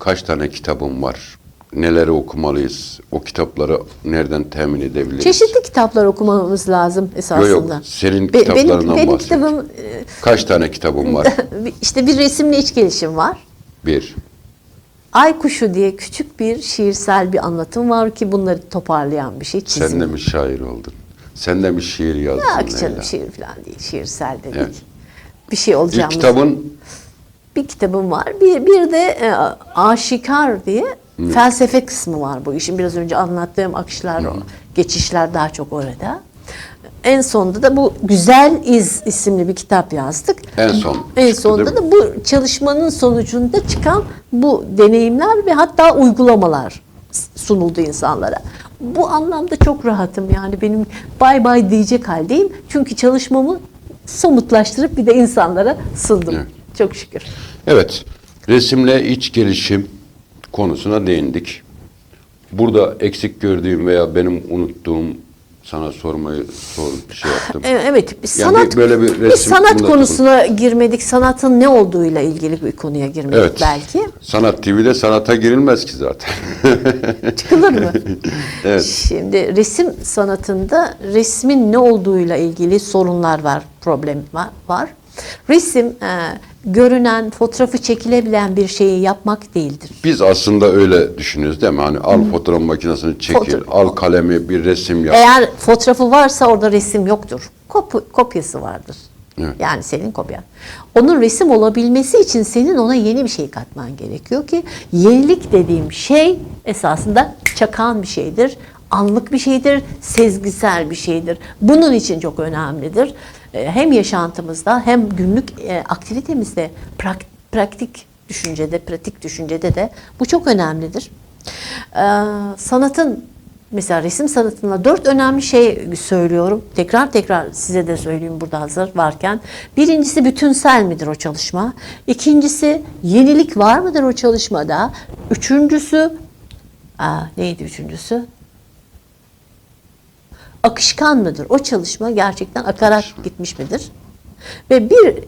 kaç tane kitabın var? Neleri okumalıyız? O kitapları nereden temin edebiliriz? Çeşitli kitaplar okumamız lazım Yok esasında. yok. Senin Be- kitaplarından benim, benim bahset. kitabım e, Kaç tane kitabın var? işte bir resimle iç gelişim var. Bir. Ay Kuşu diye küçük bir şiirsel bir anlatım var ki bunları toparlayan bir şey çizim. Sen de mi şair oldun? Sen de mi şiir yazdın? Yok canım Leyla? şiir falan değil. Şiirsel dedik. Evet. Bir şey İlk olacağımız. kitabın Bir kitabım var. Bir, bir de e, Aşikar diye felsefe kısmı var bu işin. Biraz önce anlattığım akışlar, o geçişler daha çok orada. En sonunda da bu Güzel İz isimli bir kitap yazdık. En son En sonunda da bu çalışmanın sonucunda çıkan bu deneyimler ve hatta uygulamalar sunuldu insanlara. Bu anlamda çok rahatım yani benim bay bay diyecek haldeyim. Çünkü çalışmamı somutlaştırıp bir de insanlara sundum. Evet. Çok şükür. Evet, resimle iç gelişim konusuna değindik. Burada eksik gördüğüm veya benim unuttuğum sana sormayı sor şey yaptım. E, Evet, bir Yani sanat böyle bir resim sanat bunu da konusuna girmedik. Sanatın ne olduğuyla ilgili bir konuya girmedik Evet. belki. Sanat TV'de sanata girilmez ki zaten. Çıkılır mı? Evet. Şimdi resim sanatında resmin ne olduğuyla ilgili sorunlar var, problem var. Resim e, görünen, fotoğrafı çekilebilen bir şeyi yapmak değildir. Biz aslında öyle düşünüyoruz değil mi? Hani al fotoğraf makinesini çekil, Foto- al kalemi bir resim yap. Eğer fotoğrafı varsa orada resim yoktur. Kop- kopyası vardır. Evet. Yani senin kopyan. Onun resim olabilmesi için senin ona yeni bir şey katman gerekiyor ki yenilik dediğim şey esasında çakan bir şeydir. Anlık bir şeydir, sezgisel bir şeydir. Bunun için çok önemlidir. Ee, Hem yaşantımızda hem günlük e, aktivitemizde prak- praktik düşüncede, pratik düşüncede de bu çok önemlidir. Ee, sanatın mesela resim sanatında dört önemli şey söylüyorum. Tekrar tekrar size de söyleyeyim burada hazır varken. Birincisi bütünsel midir o çalışma? İkincisi yenilik var mıdır o çalışmada? Üçüncüsü aa, neydi üçüncüsü? Akışkan mıdır? O çalışma gerçekten akarak gitmiş midir? Ve bir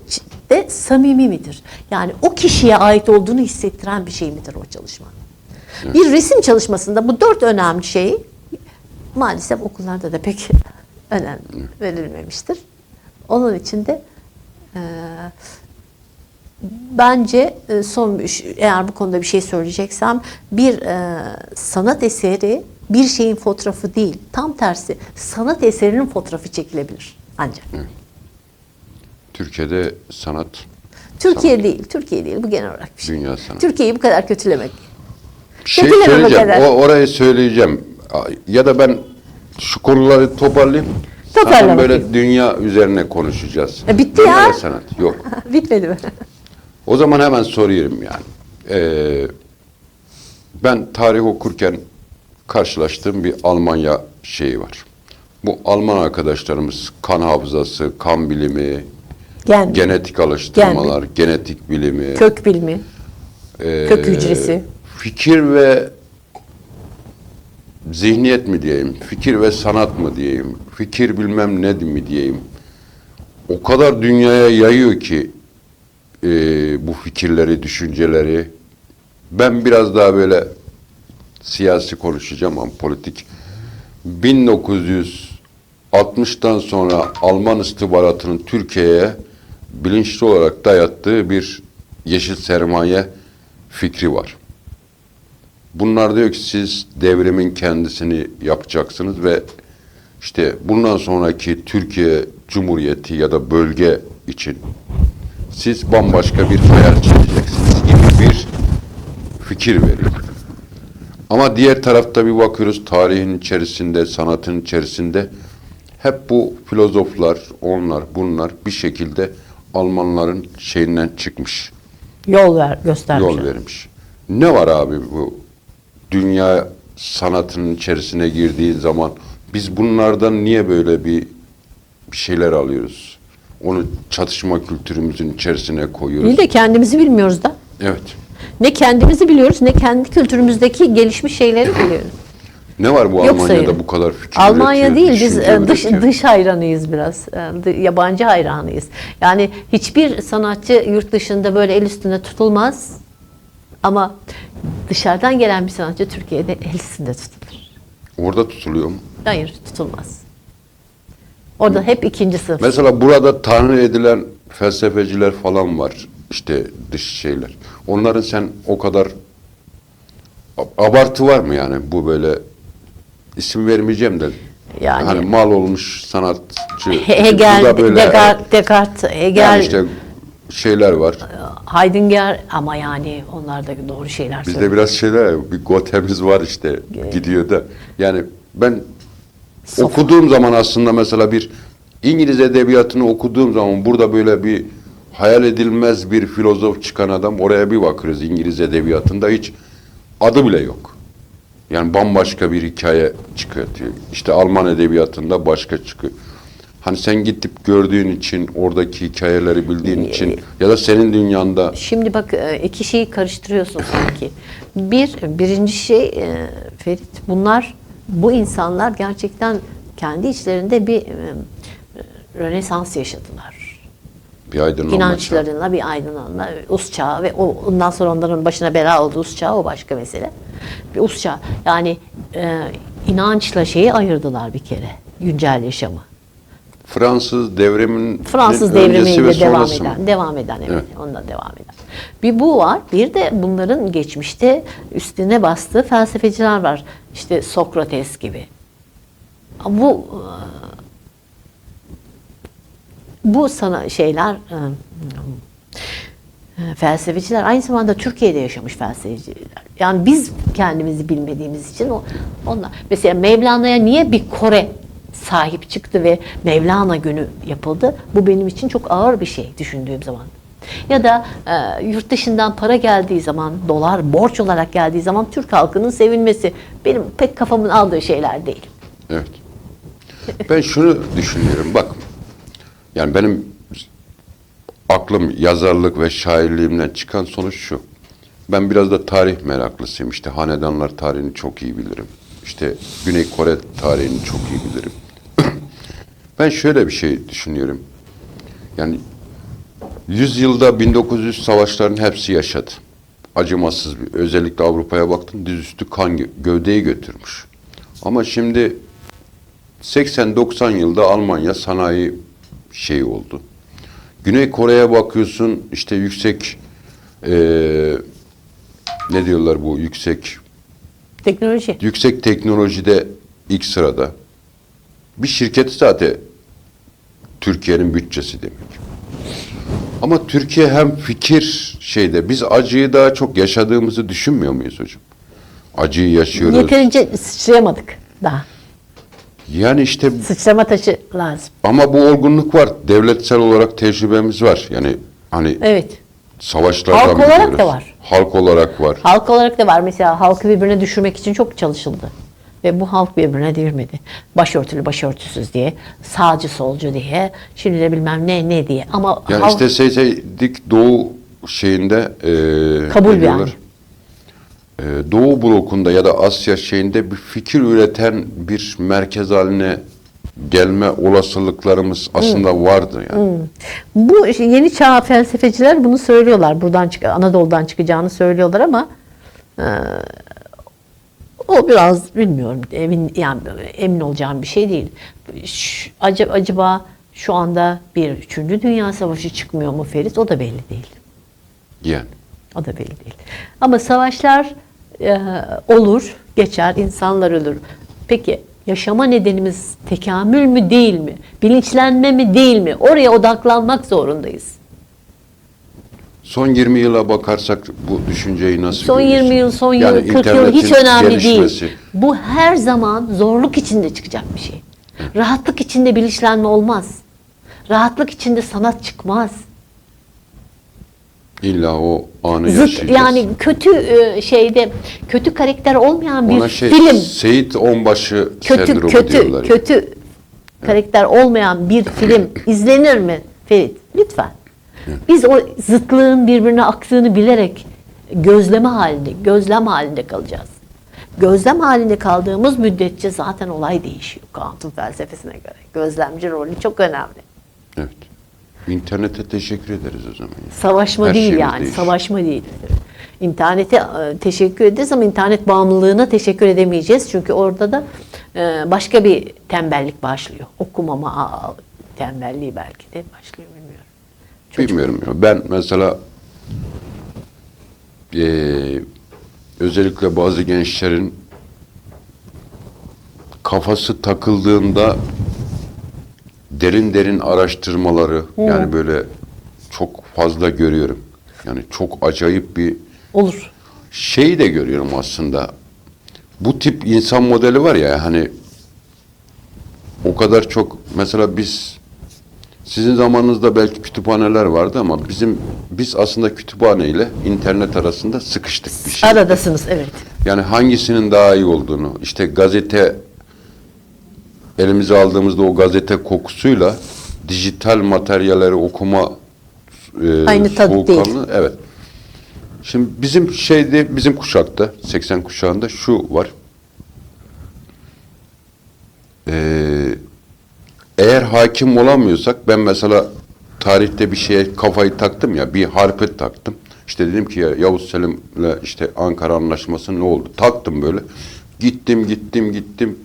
de samimi midir? Yani o kişiye ait olduğunu hissettiren bir şey midir o çalışma? Bir resim çalışmasında bu dört önemli şey maalesef okullarda da pek önem verilmemiştir. Onun için de e, bence e, son eğer bu konuda bir şey söyleyeceksem bir e, sanat eseri bir şeyin fotoğrafı değil. Tam tersi sanat eserinin fotoğrafı çekilebilir ancak. Türkiye'de sanat, Türkiye değil, Türkiye değil. Bu genel olarak bir şey. dünya sanat. Türkiye'yi bu kadar kötülemek. şey Kötüleme söyleyeceğim, kadar. o, orayı söyleyeceğim. Ya da ben şu konuları toparlayayım. Toparla Sana böyle dünya üzerine konuşacağız. E, bitti Dünya ya. sanat. Yok. Bitmedi mi? O zaman hemen soruyorum yani. Ee, ben tarih okurken karşılaştığım bir Almanya şeyi var. Bu Alman arkadaşlarımız kan hafızası, kan bilimi, Gen, genetik alıştırmalar, genetik bilimi, kök bilimi, ee, kök hücresi. fikir ve zihniyet mi diyeyim, fikir ve sanat mı diyeyim, fikir bilmem ne mi diyeyim. O kadar dünyaya yayıyor ki e, bu fikirleri, düşünceleri. Ben biraz daha böyle siyasi konuşacağım ama politik. 1960'tan sonra Alman istihbaratının Türkiye'ye bilinçli olarak dayattığı bir yeşil sermaye fikri var. Bunlar diyor ki siz devrimin kendisini yapacaksınız ve işte bundan sonraki Türkiye Cumhuriyeti ya da bölge için siz bambaşka bir hayal çizeceksiniz gibi bir fikir veriyor. Ama diğer tarafta bir bakıyoruz tarihin içerisinde, sanatın içerisinde hep bu filozoflar, onlar, bunlar bir şekilde Almanların şeyinden çıkmış Yol ver, göstermiş. yol vermiş. Ne var abi bu dünya sanatının içerisine girdiği zaman biz bunlardan niye böyle bir bir şeyler alıyoruz? Onu çatışma kültürümüzün içerisine koyuyoruz. İyi de kendimizi bilmiyoruz da. Evet. Ne kendimizi biliyoruz ne kendi kültürümüzdeki gelişmiş şeyleri biliyoruz. Ne var bu Yok Almanya'da sayın. bu kadar fikir Almanya üretiyor, değil biz düşünce e, dış dış hayranıyız biraz. E, Yabancı hayranıyız. Yani hiçbir sanatçı yurt dışında böyle el üstünde tutulmaz. Ama dışarıdan gelen bir sanatçı Türkiye'de el üstünde tutulur. Orada tutuluyor mu? Hayır tutulmaz. Orada hep ikinci sınıf. Mesela burada tanrı edilen felsefeciler falan var. İşte dış şeyler. Onların sen o kadar abartı var mı yani bu böyle isim vermeyeceğim de Yani- hani mal olmuş sanatçı. He- Hegel, da böyle- Descartes, Descartes, Hegel, yani işte şeyler var. Heidegger ama yani onlar da doğru şeyler söylüyor. Bizde biraz şeyler bir gotemiz var işte gidiyor da. Yani ben Sof- okuduğum zaman aslında mesela bir İngiliz edebiyatını okuduğum zaman burada böyle bir hayal edilmez bir filozof çıkan adam oraya bir bakıyoruz İngiliz edebiyatında hiç adı bile yok. Yani bambaşka bir hikaye çıkartıyor. İşte Alman edebiyatında başka çıkıyor. Hani sen gidip gördüğün için, oradaki hikayeleri bildiğin için ya da senin dünyanda Şimdi bak e, iki şeyi karıştırıyorsun sanki. Bir, birinci şey e, Ferit, bunlar bu insanlar gerçekten kendi içlerinde bir e, Rönesans yaşadılar. Bir aydınlanma çağı. İnançlarına bir aydınlanma, us çağı ve o, ondan sonra onların başına bela oldu us çağı o başka mesele. Bir us çağı. Yani e, inançla şeyi ayırdılar bir kere. Güncel yaşamı. Fransız devriminin Fransız devrimiyle devam sonrası mı? eden, devam eden evet, Evet. ondan devam eden. Bir bu var, bir de bunların geçmişte üstüne bastığı felsefeciler var. İşte Sokrates gibi. Bu e, bu sana şeyler e, e, felsefeciler aynı zamanda Türkiye'de yaşamış felsefeciler. Yani biz kendimizi bilmediğimiz için o onlar mesela Mevlana'ya niye bir Kore sahip çıktı ve Mevlana günü yapıldı? Bu benim için çok ağır bir şey düşündüğüm zaman. Ya da e, yurt dışından para geldiği zaman, dolar borç olarak geldiği zaman Türk halkının sevinmesi benim pek kafamın aldığı şeyler değil. Evet. Ben şunu düşünüyorum bak. Yani benim aklım yazarlık ve şairliğimden çıkan sonuç şu. Ben biraz da tarih meraklısıyım. İşte hanedanlar tarihini çok iyi bilirim. İşte Güney Kore tarihini çok iyi bilirim. ben şöyle bir şey düşünüyorum. Yani 100 yılda 1900 savaşların hepsi yaşadı. Acımasız bir. Özellikle Avrupa'ya baktın dizüstü kan gö- gövdeyi götürmüş. Ama şimdi 80-90 yılda Almanya sanayi şeyi oldu. Güney Kore'ye bakıyorsun işte yüksek eee, ne diyorlar bu yüksek Teknoloji. yüksek teknolojide ilk sırada. Bir şirket zaten Türkiye'nin bütçesi demek. Ama Türkiye hem fikir şeyde biz acıyı daha çok yaşadığımızı düşünmüyor muyuz hocam? Acıyı yaşıyoruz. Yeterince sıçrayamadık daha. Yani işte Sıçrama taşı lazım. ama bu olgunluk var. Devletsel olarak tecrübemiz var. Yani hani Evet. savaşlardan Halk olarak biliyoruz. da var. Halk olarak var. Halk olarak da var. Mesela halkı birbirine düşürmek için çok çalışıldı. Ve bu halk birbirine değirmedi. Başörtülü başörtüsüz diye, sağcı solcu diye, şimdi de bilmem ne ne diye. Ama Yani halk- işte seydik Doğu şeyinde e, Kabul ne yani. diyorlar? E, Doğu blokunda ya da Asya şeyinde bir fikir üreten bir merkez haline gelme olasılıklarımız aslında vardı yani. bu işte yeni çağ felsefeciler bunu söylüyorlar. Buradan çık Anadolu'dan çıkacağını söylüyorlar ama e, o biraz bilmiyorum emin yani emin olacağım bir şey değil. Ş- acaba, acaba şu anda bir üçüncü dünya savaşı çıkmıyor mu Ferit? O da belli değil. Yani. O da belli değil. Ama savaşlar e, olur, geçer, insanlar ölür. Peki yaşama nedenimiz tekamül mü değil mi? Bilinçlenme mi değil mi? Oraya odaklanmak zorundayız. Son 20 yıla bakarsak bu düşünceyi nasıl Son 20 görüyorsun? yıl, son Yani 20, 40 yıl hiç önemli gelişmesi. değil. Bu her zaman zorluk içinde çıkacak bir şey. Rahatlık içinde bilinçlenme olmaz. Rahatlık içinde sanat çıkmaz. İlla o anı Zıt yaşayacağız. yani kötü e, şeyde kötü karakter olmayan bir Ona şey film Seyit Onbaşı kötü sendromu kötü diyorlar. kötü karakter olmayan bir film izlenir mi Ferit? Lütfen. Biz o zıtlığın birbirine aktığını bilerek gözleme halinde, gözlem halinde kalacağız. Gözlem halinde kaldığımız müddetçe zaten olay değişiyor kuantum felsefesine göre. Gözlemci rolü çok önemli. Evet. İnternete teşekkür ederiz o zaman. Savaşma Her değil yani, değişiyor. savaşma değil. İnternete e, teşekkür ederiz ama internet bağımlılığına teşekkür edemeyeceğiz. Çünkü orada da e, başka bir tembellik başlıyor. Okumama tembelliği belki de başlıyor bilmiyorum. Bilmiyorum ya. Ben mesela eee, özellikle bazı gençlerin kafası takıldığında derin derin araştırmaları yani böyle çok fazla görüyorum. Yani çok acayip bir Olur. şeyi de görüyorum aslında. Bu tip insan modeli var ya hani o kadar çok mesela biz sizin zamanınızda belki kütüphaneler vardı ama bizim biz aslında kütüphane ile internet arasında sıkıştık bir şey. Aradasınız evet. Yani hangisinin daha iyi olduğunu işte gazete elimize aldığımızda o gazete kokusuyla dijital materyalleri okuma e, Aynı tat değil. Evet. Şimdi bizim şeyde bizim kuşakta 80 kuşağında şu var. Ee, eğer hakim olamıyorsak ben mesela tarihte bir şeye kafayı taktım ya bir harpe taktım. İşte dedim ki ya Yavuz Selim'le işte Ankara Anlaşması ne oldu? Taktım böyle. Gittim gittim gittim.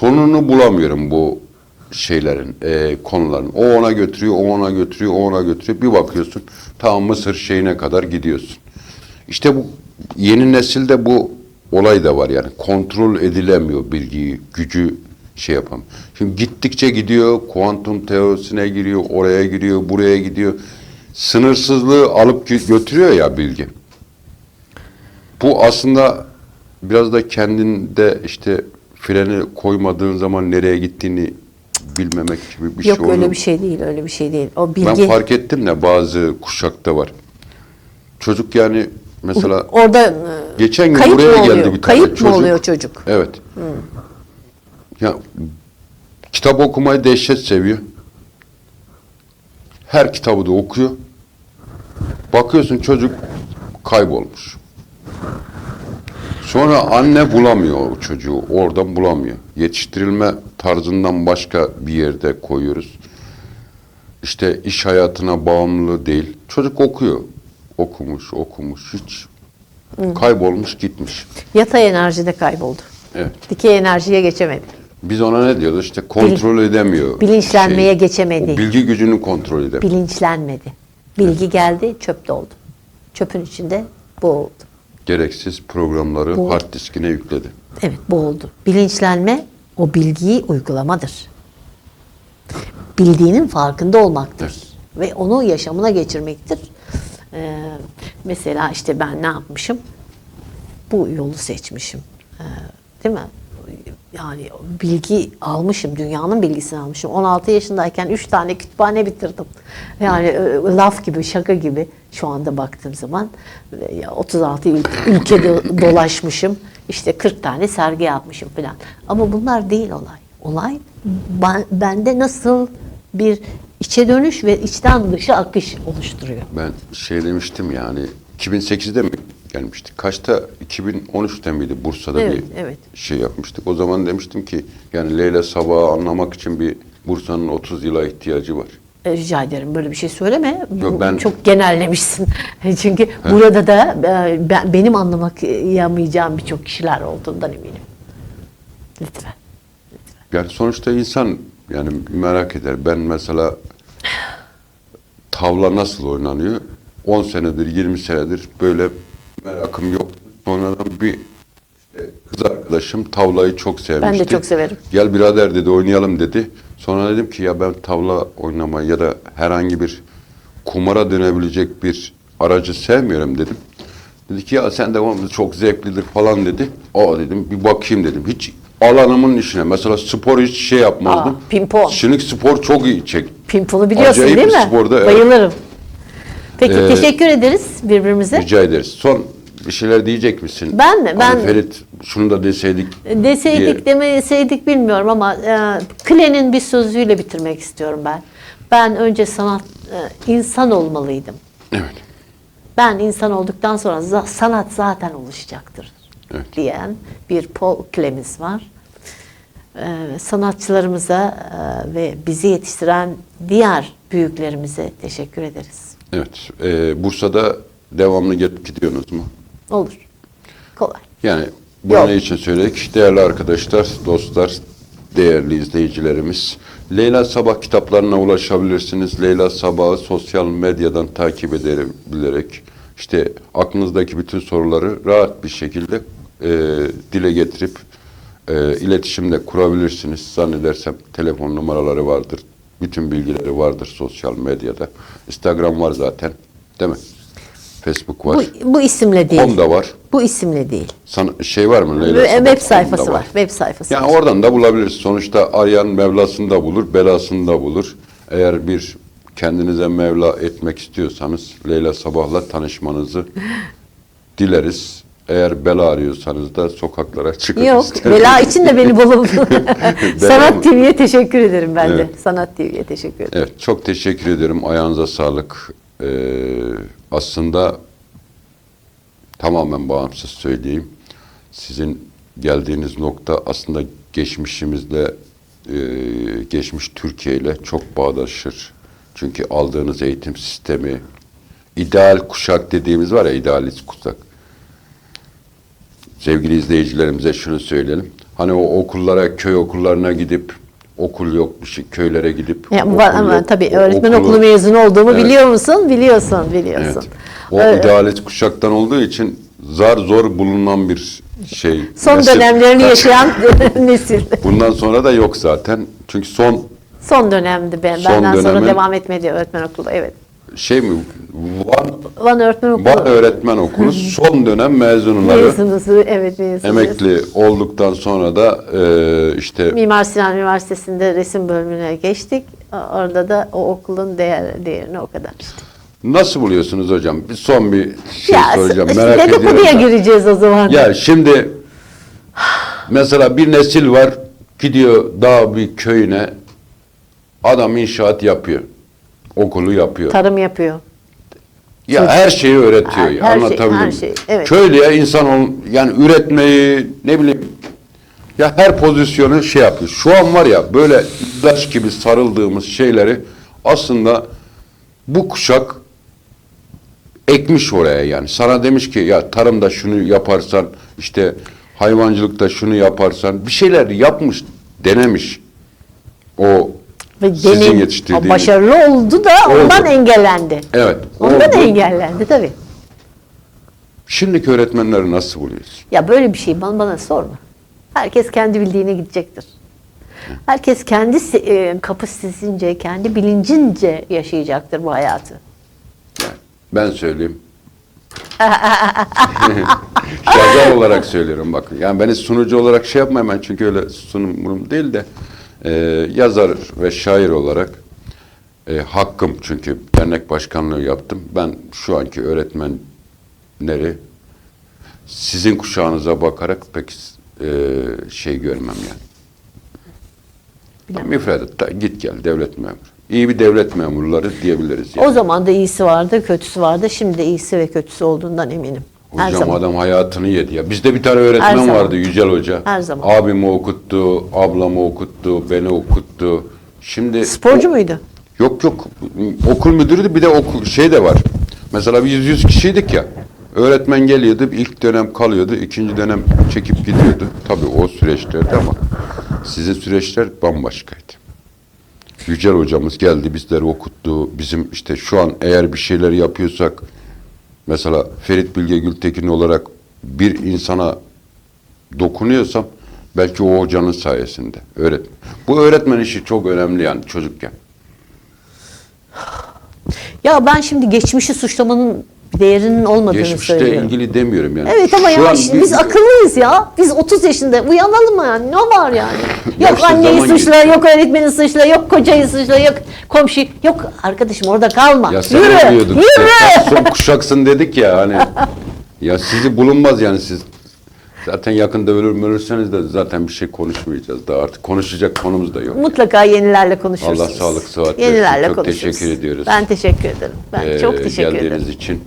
Sonunu bulamıyorum bu şeylerin, e, konuların. O ona götürüyor, o ona götürüyor, o ona götürüyor. Bir bakıyorsun ta Mısır şeyine kadar gidiyorsun. İşte bu yeni nesilde bu olay da var yani. Kontrol edilemiyor bilgiyi, gücü şey yapam. Şimdi gittikçe gidiyor, kuantum teorisine giriyor, oraya giriyor, buraya gidiyor. Sınırsızlığı alıp gö- götürüyor ya bilgi. Bu aslında biraz da kendinde işte freni koymadığın zaman nereye gittiğini bilmemek gibi bir Yok şey öyle oluyor. bir şey değil, öyle bir şey değil. O bilgi Ben fark ettim de bazı kuşakta var. Çocuk yani mesela orada Geçen gün kayıp buraya geldi bir tane Kayıp çocuk. mı oluyor çocuk? evet. Ya kitap okumayı dehşet seviyor. Her kitabı da okuyor. Bakıyorsun çocuk kaybolmuş. Sonra anne bulamıyor o çocuğu. Oradan bulamıyor. Yetiştirilme tarzından başka bir yerde koyuyoruz. İşte iş hayatına bağımlı değil. Çocuk okuyor. Okumuş, okumuş. Hiç kaybolmuş gitmiş. Yatay enerjide kayboldu. Evet. Dikey enerjiye geçemedi. Biz ona ne diyoruz? İşte kontrol edemiyor. bilinçlenmeye geçemedi. O bilgi gücünü kontrol edemiyor. Bilinçlenmedi. Bilgi geldi, çöpte oldu. Çöpün içinde boğuldu. Gereksiz programları Bu- hard diskine yükledi. Evet, boğuldu. Bilinçlenme o bilgiyi uygulamadır. Bildiğinin farkında olmaktır. Ve onu yaşamına geçirmektir. Ee, mesela işte ben ne yapmışım? Bu yolu seçmişim. Ee, değil mi? Yani bilgi almışım, dünyanın bilgisini almışım. 16 yaşındayken 3 tane kütüphane bitirdim. Yani e, laf gibi, şaka gibi şu anda baktığım zaman Ve ya 36 ül- ülkede dolaşmışım. İşte 40 tane sergi yapmışım falan. Ama bunlar değil olay. Olay ben, bende nasıl bir içe dönüş ve içten dışa akış oluşturuyor. Ben şey demiştim yani 2008'de mi gelmiştik? Kaçta? 2013'te miydi? Bursa'da Evet, bir evet. şey yapmıştık. O zaman demiştim ki yani Leyla Sabah'ı anlamak için bir Bursa'nın 30 yıla ihtiyacı var. E, Rica ederim böyle bir şey söyleme. Yok, ben- çok genellemişsin. Çünkü burada da e, ben, benim anlamayamayacağım birçok kişiler olduğundan eminim. Lütfen. Yani sonuçta insan yani merak eder. Ben mesela tavla nasıl oynanıyor? 10 senedir, 20 senedir böyle merakım yok. Sonradan bir işte kız arkadaşım tavlayı çok sevmişti. çok severim. Gel birader dedi oynayalım dedi. Sonra dedim ki ya ben tavla oynamayı ya da herhangi bir kumara dönebilecek bir aracı sevmiyorum dedim. Dedi ki ya sen de çok zevklidir falan dedi. Aa dedim bir bakayım dedim. Hiç alanımın işine mesela spor hiç şey yapmazdım. Aa, pimpon. Şimdi spor çok iyi çek. Pimponu biliyorsun Acayip değil mi? sporda, evet. Bayılırım. Peki Ee, teşekkür ederiz birbirimize. Rica ederiz. Son bir şeyler diyecek misin? Ben mi? Ben- Hani Ferit şunu da deseydik. Deseydik diye. demeseydik bilmiyorum ama e, Klee'nin bir sözüyle bitirmek istiyorum ben. Ben önce sanat e, insan olmalıydım. Evet. Ben insan olduktan sonra sanat zaten oluşacaktır Evet. diyen bir Paul Klee'miz var. Ee, sanatçılarımıza e, ve bizi yetiştiren diğer büyüklerimize teşekkür ederiz. Evet. Ee, Bursa'da devamlı gidiyorsunuz mu? Olur. Kolay. Yani Yok. ne için söyledik? Değerli arkadaşlar, dostlar, değerli izleyicilerimiz. Leyla Sabah kitaplarına ulaşabilirsiniz. Leyla Sabah'ı sosyal medyadan takip edebilerek işte aklınızdaki bütün soruları rahat bir şekilde e, dile getirip e, iletişimde kurabilirsiniz. Zannedersem telefon numaraları vardır. Bütün bilgileri vardır sosyal medyada. Instagram var zaten. Değil mi? Facebook var. Bu, bu isimle değil. Honda var. Bu isimle değil. Sana, şey var mı Leyla Sabah? Web sayfası var. Web sayfası Yani var. oradan da bulabiliriz. Sonuçta arayan Mevlasını da bulur, belasını da bulur. Eğer bir kendinize Mevla etmek istiyorsanız Leyla Sabah'la tanışmanızı dileriz. Eğer bela arıyorsanız da sokaklara çıkın Yok, isteriz. bela için de beni bulun. Sanat? TV'ye teşekkür ederim ben de. Evet. Sanat TV'ye teşekkür ederim. Evet, çok teşekkür ederim. Ayağınıza sağlık. Ee, aslında tamamen bağımsız söyleyeyim. Sizin geldiğiniz nokta aslında geçmişimizle, e, geçmiş Türkiye ile çok bağdaşır. Çünkü aldığınız eğitim sistemi, ideal kuşak dediğimiz var ya, idealist kuşak. Sevgili izleyicilerimize şunu söyleyelim. Hani o okullara, köy okullarına gidip okul yok bir şey, köylere gidip Ya, okul var, ama yok, tabii öğretmen okulu- okulu mezunu olduğumu Evet. biliyor musun? Biliyorsun, biliyorsun. Evet. O Öyle. idealist kuşaktan olduğu için zar zor bulunan bir şey. Son nesil. dönemlerini yaşayan nesil. Bundan sonra da yok zaten. Çünkü son Son dönemdi ben. Son Benden sonra dönemin- devam etmedi öğretmen okulu. Evet. Şey mi? Van, Van öğretmen okulu. Van Öğretmen Okulu son dönem mezunları Mezunuz, evet mezunuz. emekli olduktan sonra da e, işte Mimar Sinan Üniversitesi'nde resim bölümüne geçtik. Orada da o okulun değer, değerini o kadar işte. nasıl buluyorsunuz hocam? Bir son bir şey ya, soracağım. işte Merak ediyorum. dedikoduya gireceğiz o zaman. Ya şimdi mesela bir nesil var gidiyor dağ bir köyüne adam inşaat yapıyor. Okulu yapıyor. Tarım yapıyor. Ya her şeyi öğretiyor. Her- ya, her şey, Anlatabildim her mi? şey, evet. Köylüye insan ol, yani üretmeyi ne bileyim ya her pozisyonu şey yapıyor. Şu an var ya böyle ilaç gibi sarıldığımız şeyleri aslında bu kuşak ekmiş oraya yani. Sana demiş ki ya tarımda şunu yaparsan işte hayvancılıkta şunu yaparsan bir şeyler yapmış, denemiş. O Ve sizin deneyim- yetiştirdiğiniz. Başarılı oldu da Oldu. ondan engellendi. Evet. Ondan oldu. engellendi tabii. Şimdiki öğretmenleri nasıl buluyorsun? Ya böyle bir şey bana, bana sorma. Herkes kendi bildiğine gidecektir. Herkes kendi e, kapasitesince, kendi bilincince yaşayacaktır bu hayatı. Ben söyleyeyim. Yazar olarak söylüyorum bakın. Yani beni sunucu olarak şey yapmayın ben çünkü öyle sunumum değil de e, yazar ve şair olarak e, hakkım çünkü dernek başkanlığı yaptım. Ben şu anki öğretmenleri sizin kuşağınıza bakarak pek e, şey görmem yani. Bilemem. Müfredatta git gel devlet memuru. İyi bir devlet memurları diyebiliriz. Yani. O zaman da iyisi vardı, kötüsü vardı. Şimdi de iyisi ve kötüsü olduğundan eminim. Her Hocam zaman. adam hayatını yedi ya. Bizde bir tane Her öğretmen zaman. vardı Yücel Hoca. Her zaman. Abimi okuttu, ablamı okuttu, beni okuttu. Şimdi Sporcu muydu? Yok yok. Okul müdürüydü bir de okul şey de var. Mesela biz 100 kişiydik ya. Öğretmen geliyordu, ilk dönem kalıyordu, ikinci dönem çekip gidiyordu. Tabii o süreçlerde ama sizin süreçler bambaşkaydı. Yücel hocamız geldi, bizleri okuttu. Bizim işte şu an eğer bir şeyler yapıyorsak, mesela Ferit Bilge Gültekin olarak bir insana dokunuyorsam, belki o hocanın sayesinde. Öğretmen. Bu öğretmen işi çok önemli yani çocukken. Ya ben şimdi geçmişi suçlamanın değerinin olmadığını Geçmişte söylüyorum. ilgili demiyorum yani. Evet ama Şu ya an işte bir- biz akıllıyız ya. Biz 30 yaşında uyanalım mı yani? Ne var yani? Ya Yok anneyi suçla, yok öğretmeni suçla, yok kocayı suçla, yok komşu. Yok arkadaşım orada kalma. Ya sen yürü, yürü. işte. Son kuşaksın dedik ya hani. ya sizi bulunmaz yani siz. Zaten yakında ölür ölürseniz de zaten bir şey konuşmayacağız daha artık. Konuşacak konumuz da yok. Mutlaka yenilerle konuşursunuz. Allah sağlık, sıhhat. Yenilerle Çok konuşuruz. teşekkür ediyoruz. Ben teşekkür ederim. Ben Ee, çok teşekkür geldiğiniz ederim. için.